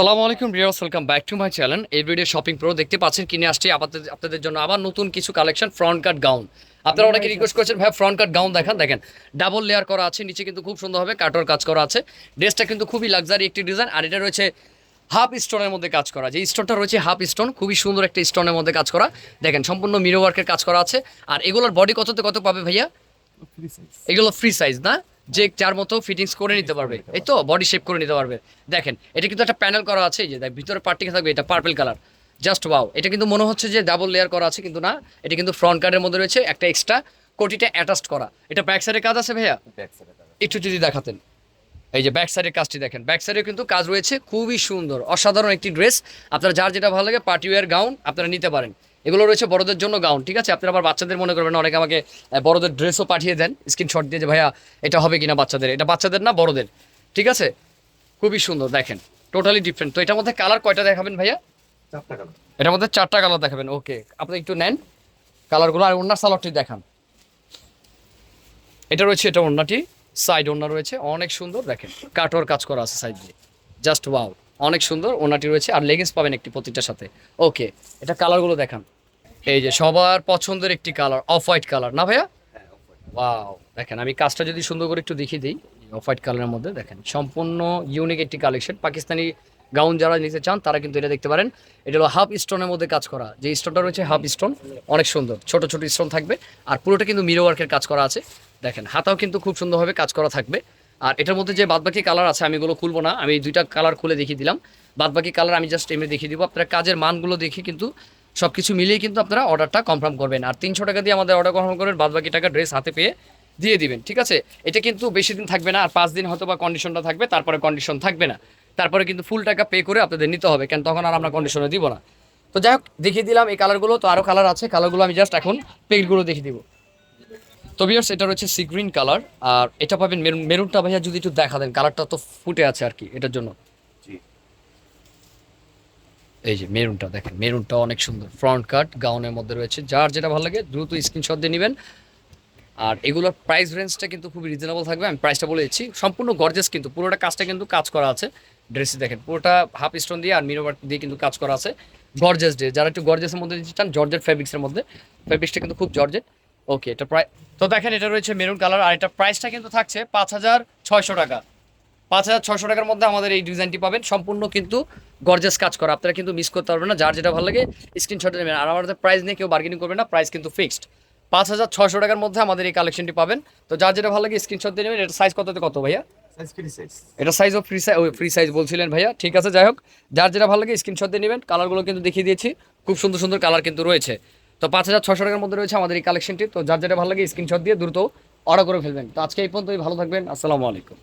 সালামু আলাইকুম Riyas welcome back to my channel. এই ভিডিও শপিং প্রো দেখতে পাচ্ছেন কিনে আসছি আপনাদের আপনাদের জন্য আবার নতুন কিছু কালেকশন ফ্রন্ট কাট গাউন আপনারা অনেকে রিকোয়েস্ট করেছেন ভাই ফ্রন্ট কাট গাউন দেখান দেখেন ডাবল লেয়ার করা আছে নিচে কিন্তু খুব সুন্দরভাবে কাটর কাজ করা আছে। ড্রেসটা কিন্তু খুবই লাক্সারি একটি ডিজাইন আর এটা রয়েছে হাফ স্টোনের মধ্যে কাজ করা। যে স্টোনটা রয়েছে হাফ স্টোন খুবই সুন্দর একটা স্টোনের মধ্যে কাজ করা। দেখেন সম্পূর্ণ মিরো ওয়ার্কের কাজ করা আছে। আর এগুলোর বডি কততে কত পাবে ভাইয়া? এগুলো ফ্রি সাইজ না? যে যার মতো ফিটিংস করে নিতে পারবে। এই তো বডি শেপ করে নিতে পারবে। দেখেন এটা কিন্তু একটা প্যানেল করা আছে যে দেখ ভিতরে পার্টিকে থাকবে এটা পার্পল কালার জাস্ট ওয়াও এটা কিন্তু মনে হচ্ছে যে ডাবল লেয়ার করা আছে কিন্তু না এটা কিন্তু ফ্রন্ট কার্ডের মধ্যে রয়েছে একটা এক্সট্রা কোটিটা অ্যাটাচড করা। এটা ব্যাক সাইডে কাজ আছে ভাইয়া? একটু যদি দেখাতেন। এই যে ব্যাক সাইডের কাজটি দেখেন ব্যাক সাইডে কিন্তু কাজ রয়েছে খুবই সুন্দর অসাধারণ একটি ড্রেস আপনারা যার যেটা ভালো লাগে পার্টি ওয়্যার গাউন আপনারা নিতে পারেন। এগুলো রয়েছে বড়দের জন্য গাউন ঠিক আছে? আপনারা আবার বাচ্চাদের মনে করবেন অনেকে আমাকে বড়দের ড্রেসও পাঠিয়ে দেন স্ক্রিনশট দিয়ে যে ভাইয়া এটা হবে কিনা বাচ্চাদের? এটা বাচ্চাদের না বড়দের ঠিক আছে? খুবই সুন্দর দেখেন টোটালি ডিফারেন্ট তো এটার মধ্যে কালার কয়টা দেখাবেন ভাইয়া? এটার মধ্যে চারটা কালার দেখাবেন ওকে আপনি একটু নেন কালারগুলো আর ওনার সালোয়ারটি দেখান। এটা রয়েছে এটা ওড়নাটি সাইড ওড়না রয়েছে অনেক সুন্দর দেখেন কাটোর কাজ করা আছে সাইড দিয়ে। জাস্ট ওয়াও অনেক সুন্দর ওড়নাটি রয়েছে আর লেগিংস পাবেন একটি প্রতিটার সাথে ওকে এটা কালারগুলো দেখান। এই যে সবার পছন্দের একটি কালার অফ হোয়াইট কালার না ভাইয়া? ওয়াও দেখেন আমি কাজটা যদি সুন্দর করে একটু দেখিয়ে দিই অফ হোয়াইট কালারের মধ্যে দেখেন সম্পূর্ণ ইউনিক একটি কালেকশন পাকিস্তানি গাউন যারা নিতে চান তারা কিন্তু এটা দেখতে পারেন। এটা হলো হাফ স্টোনের মধ্যে কাজ করা। যে স্টোনটা রয়েছে হাফ স্টোন অনেক সুন্দর। ছোট ছোট স্টোন থাকবে। আর পুরোটা কিন্তু মিরো ওয়ার্কের কাজ করা আছে। দেখেন হাতাও কিন্তু খুব সুন্দরভাবে কাজ করা থাকবে। আর এটার মধ্যে যে বাদবাকি কালার আছে আমি এগুলো খুলবো না। আমি দুইটা কালার খুলে দেখিয়ে দিলাম। বাদবাকি কালার আমি জাস্ট এমনি দেখিয়ে দিব। আপনারা কাজের মানগুলো দেখে কিন্তু সব কিছু মিলিয়ে কিন্তু আপনারা অর্ডারটা কনফার্ম করবেন। আর তিনশো টাকা দিয়ে আমাদের অর্ডার কনফার্ম করবেন বাদ বাকি টাকা ড্রেস হাতে পেয়ে দিয়ে দিবেন, ঠিক আছে? এটা কিন্তু বেশি দিন থাকবে না, আর পাঁচ দিন হয়তো বা কন্ডিশনটা থাকবে, তারপরে কন্ডিশন থাকবে না। তারপরে কিন্তু ফুল টাকা পে করে আপনাদের নিতে হবে, কেন তখন আর আমরা কন্ডিশনে দিব না। তো যাই হোক, দেখিয়ে দিলাম এই কালারগুলো তো আরও কালার আছে কালারগুলো আমি জাস্ট এখন পেজগুলো দেখিয়ে দিব। তো বিয়ার্স এটা রয়েছে সি গ্রিন কালার আর এটা পাবেন মেরুন মেরুনটা ভাইয়া যদি একটু দেখা দেন কালারটা তো ফুটে আছে আর কি, এটার জন্য। এই যে মেরুনটা দেখেন, মেরুনটা অনেক সুন্দর। ফ্রন্ট কাট গাউনের মধ্যে রয়েছে। যার যেটা ভালো লাগে, দ্রুত স্ক্রিনশট দিয়ে নেবেন। আর এগুলোর প্রাইস রেঞ্জটা কিন্তু খুবই রিজনেবল থাকবে। আমি প্রাইসটা বলে দিচ্ছি। সম্পূর্ণ গর্জেস কিন্তু, পুরোটা কাজটা কিন্তু কাজ করা আছে। ড্রেসে দেখেন, পুরোটা হাফ স্টোন দিয়ে আর মিরো দিয়ে কিন্তু কাজ করা আছে। গর্জেস ড্রেস যারা একটু গর্জেসের মধ্যে নিতে চান জর্জেট ফেব্রিক্সের মধ্যে। ফেব্রিক্সটা কিন্তু খুব জর্জেট ওকে এটা প্রায় তো দেখেন, এটা রয়েছে মেরুন কালার আর এটা প্রাইসটা কিন্তু থাকছে পাঁচ হাজার ছয়শো টাকা। পাঁচ হাজার ছশো টাকার মধ্যে আমাদের এই ডিজাইনটি পাবেন। সম্পূর্ণ কিন্তু গর্জেস কাজ করা। আপনারা কিন্তু মিস করতে পারবেন না। যার যেটা ভালো লাগে স্ক্রিনশটে নেবেন। আর আমাদের প্রাইস নিয়ে কেউ বার্গেনিং করবে না প্রাইস কিন্তু ফিক্সড পাঁচ হাজার ছশো টাকার মধ্যে আমাদের এই কালেকশনটি পাবেন। তো যার যেটা ভালো লাগে স্ক্রিনশট দিয়ে নেবেন। এটা সাইজ কততে কত ভাইয়া? এটা সাইজ ও ফ্রি সাইজ ফ্রি সাইজ বলছিলেন ভাইয়া। ঠিক আছে যাই হোক। যার যেটা ভালো লাগে স্ক্রিনশট দিয়ে নেবেন। কালারগুলো কিন্তু দেখিয়ে দিয়েছি। খুব সুন্দর সুন্দর কালার কিন্তু রয়েছে। তো পাঁচ হাজার ছশো টাকার মধ্যে রয়েছে আমাদের এই কালেকশনটি তো যার যেটা ভালো লাগে স্ক্রিনশট দিয়ে দ্রুত অর্ডার করে ফেলবেন। তো আজকে এই পর্যন্তই। ভালো থাকবেন। আসসালামু আলাইকুম।